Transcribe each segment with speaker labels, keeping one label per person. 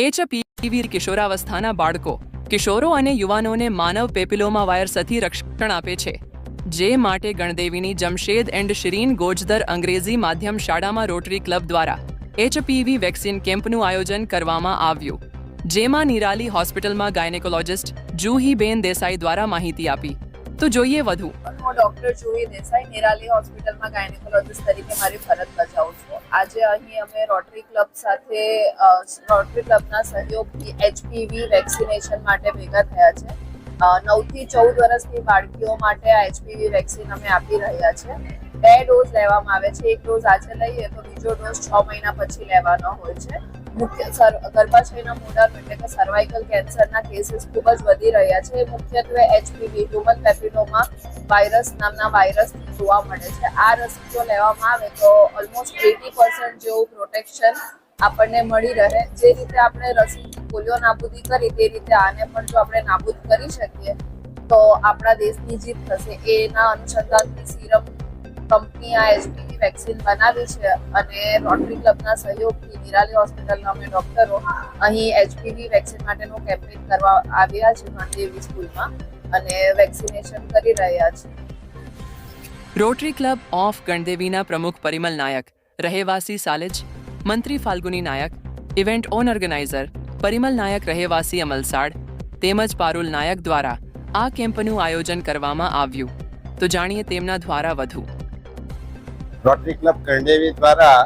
Speaker 1: HPV કિશોરાવસ્થાના બાળકો. કિશોરો અને યુવાનોને માનવ પેપિલોમા વાયરસથી રક્ષણ આપે છે. જે માટે ગણદેવીની જમશેદ એન્ડ શિરીન ગોજદર અંગ્રેજી માધ્યમ શાળામાં રોટરી ક્લબ દ્વારા એચપીવી વેક્સિન કેમ્પનું આયોજન કરવામાં આવ્યું. જેમાં નિરાલી હોસ્પિટલમાં ગાયનેકોલોજિસ્ટ જુહીબેન દેસાઈ દ્વારા માહિતી આપી. તો જોઈએ વધુ.
Speaker 2: હું ડોક્ટર જુહી દેસાઈ નિરાલી હોસ્પિટલમાં ગાયનેકોલોજિસ્ટ તરીકે મારી ફરજ બજાવું છું. આજે અહીં અમે રોટરી ક્લબ સાથે રોટરી ક્લબના સહયોગથી એચપીવી વેક્સિનેશન માટે ભેગા થયા છે. નવથી ચૌદ વર્ષની બાળકીઓ માટે આ એચપીવી વેક્સિન અમે આપી રહ્યા છે. બે ડોઝ લેવામાં આવે છે. એક ડોઝ આજે લઈએ તો બીજો ડોઝ છ મહિના પછી લેવાનો હોય છે. મુખ્ય ગર્ભાશયના મોઢાનું એટલે કે સર્વાઇકલ કેન્સરના કેસીસ ખૂબ જ વધી રહ્યા છે. મુખ્યત્વે એચપીવી હ્યુમન પેપિલોમા વાયરસ નામના વાયરસ જોવા મળે છે. આ રસી જો લેવામાં આવે તો ઓલમોસ્ટ એટી પર્સન્ટ જેવું પ્રોટેક્શન આપણને મળી રહે. જે રીતે આપણે રસી પોલિયો નાબૂદી કરી તે રીતે આને પણ જો આપણે નાબૂદ કરી શકીએ તો આપણા દેશની જીત થશે. એના અનુસંધાનથી સિરમ કંપની આ એચપીવી વેક્સિન બનાવી છે અને રોટરી ક્લબના સહયોગથી નિરાલી હોસ્પિટલના અમે ડોક્ટરો અહીં એચપીવી વેક્સિન માટેનું કેમ્પેન કરવા આવ્યા છે ગણદેવી સ્કૂલમાં અને વેક્સિનેશન કરી રહ્યા છે.
Speaker 1: રોટરી ક્લબ ઓફ ગણદેવીના પ્રમુખ પરિમલ નાયક, રહેવાસી સાલેજ, મંત્રી Falguni Nayak, event on organizer Parimal Nayak, રહેવાસી અમલસાડ, તેમજ પારુલ નાયક દ્વારા આ કેમ્પનું આયોજન કરવામાં આવ્યું. તો જાણીએ તેમના દ્વારા વધુ.
Speaker 3: રોટરી ક્લબ ગણદેવી દ્વારા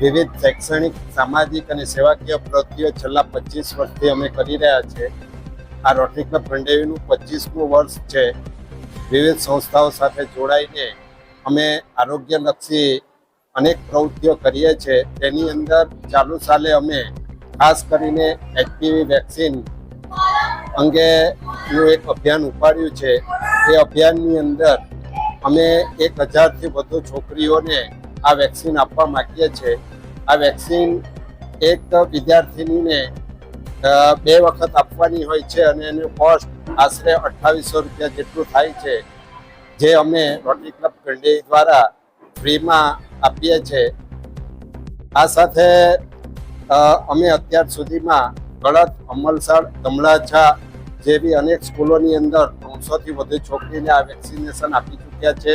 Speaker 3: વિવિધ શૈક્ષણિક, સામાજિક અને સેવાકીય પ્રવૃત્તિઓ છેલ્લા પચીસ વર્ષથી અમે કરી રહ્યા છે. આ રોટરી ક્લબ ગણદેવીનું પચીસમું વર્ષ છે. વિવિધ સંસ્થાઓ સાથે જોડાઈને અમે આરોગ્યલક્ષી અનેક પ્રવૃત્તિઓ કરીએ છીએ તેની અંદર ચાલુ સાલે અમે ખાસ કરીને એચપીવી વેક્સિન અંગેનું એક અભિયાન ઉપાડ્યું છે. એ અભિયાનની અંદર અમે એક હજારથી વધુ છોકરીઓને આ વેક્સિન આપવા માગીએ છીએ. આ વેક્સિન એક વિદ્યાર્થિનીને બે વખત આપવાની હોય છે અને એનું કોસ્ટ આશરે અઠ્ઠાવીસો રૂપિયા જેટલું થાય છે, જે અમે રોટરી ક્લબ ગંડેઈ દ્વારા ફ્રીમાં આપીએ છીએ. આ સાથે અમે અત્યાર સુધીમાં ગળત અમલસાડ, કમળાછા જેવી અનેક સ્કૂલોની અંદર ત્રણસોથી વધુ છોકરીને આ વેક્સિનેશન આપી ચૂક્યા છે.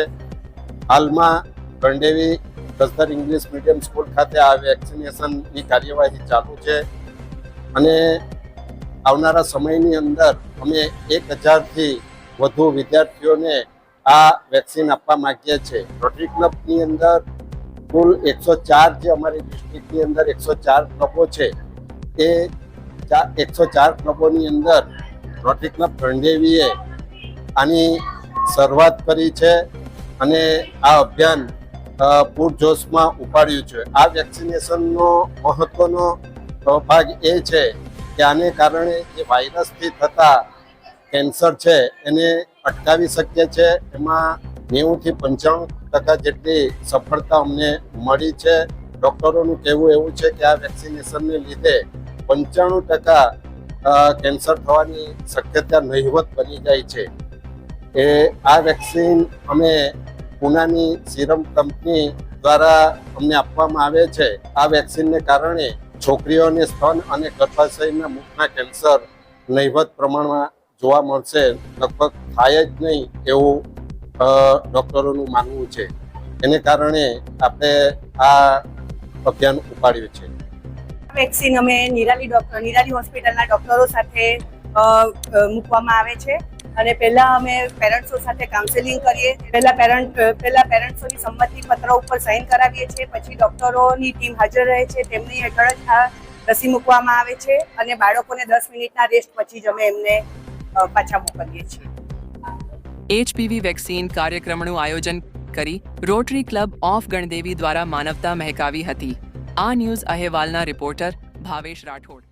Speaker 3: હાલમાં ગંડેવી કસ્તર ઇંગ્લિશ મીડિયમ સ્કૂલ ખાતે આ વેક્સિનેશનની કાર્યવાહી ચાલુ છે અને આવનારા સમયની અંદર અમે એક હજારથી વધુ વિદ્યાર્થીઓને આ વેક્સિન આપવા માગીએ છીએ રોટરી ક્લબની અંદર કુલ એકસો ચાર જે અમારી ડિસ્ટ્રિક્ટની અંદર એકસો ચાર ક્લબો છે, એ એકસો ચાર ક્લબોની અંદર રોટરી ક્લબ ગણદેવીએ આની શરૂઆત કરી છે અને આ અભિયાન પૂરજોશમાં ઉપાડ્યું છે. આ વેક્સિનેશનનો મહત્વનો ભાગ એ છે કે આને કારણે જે વાયરસથી થતા કેન્સર છે એને અટકાવી શકીએ છે. એમાં નેવુંથી પંચાણું ટકા જેટલી સફળતા અમને મળી છે. ડૉક્ટરોનું કહેવું એવું છે કે આ વેક્સિનેશનને લીધે પંચાણું ટકા કેન્સર થવાની શક્યતા નહિવત બની જાય છે. એ આ વેક્સિન અમે પુનાની સિરમ કંપની દ્વારા અમને આપવામાં આવે છે. આ વેક્સિનને કારણે છોકરીઓને સ્તન અને ગર્ભાશયના મુખના કેન્સર નહીવત પ્રમાણમાં જોવા મળશે. લગભગ થાય જ નહીં એવું ડૉક્ટરોનું માનવું છે. એને કારણે આપણે આ અભિયાન ઉપાડ્યું છે.
Speaker 4: વેક્સિન અમે નિરાલી નિરાલી હોસ્પિટલના ડોક્ટરો સાથે મૂકવામાં આવે છે. અને પહેલા અમે પેરેન્ટ્સો સાથે કાઉન્સેલિંગ કરીએ. પહેલા પેરેન્ટ પહેલા પેરેન્ટ્સોની સંમતિ પત્ર ઉપર સાઇન કરાવીએ છીએ. પછી ડોક્ટરોની ટીમ હાજર રહે છે. તેમની હેઠળ જ આ રસી મૂકવામાં આવે છે અને બાળકોને દસ મિનિટના રેસ્ટ પછી જ અમે એમને પાછા મોકલીએ છીએ.
Speaker 1: એચપીવી વેક્સિન કાર્યક્રમનું આયોજન કરી રોટરી ક્લબ ઓફ ગણદેવી દ્વારા માનવતા મહેકાવી હતી. આ ન્યૂઝ અહેવાલના રિપોર્ટર ભાવેશ રાઠોડ.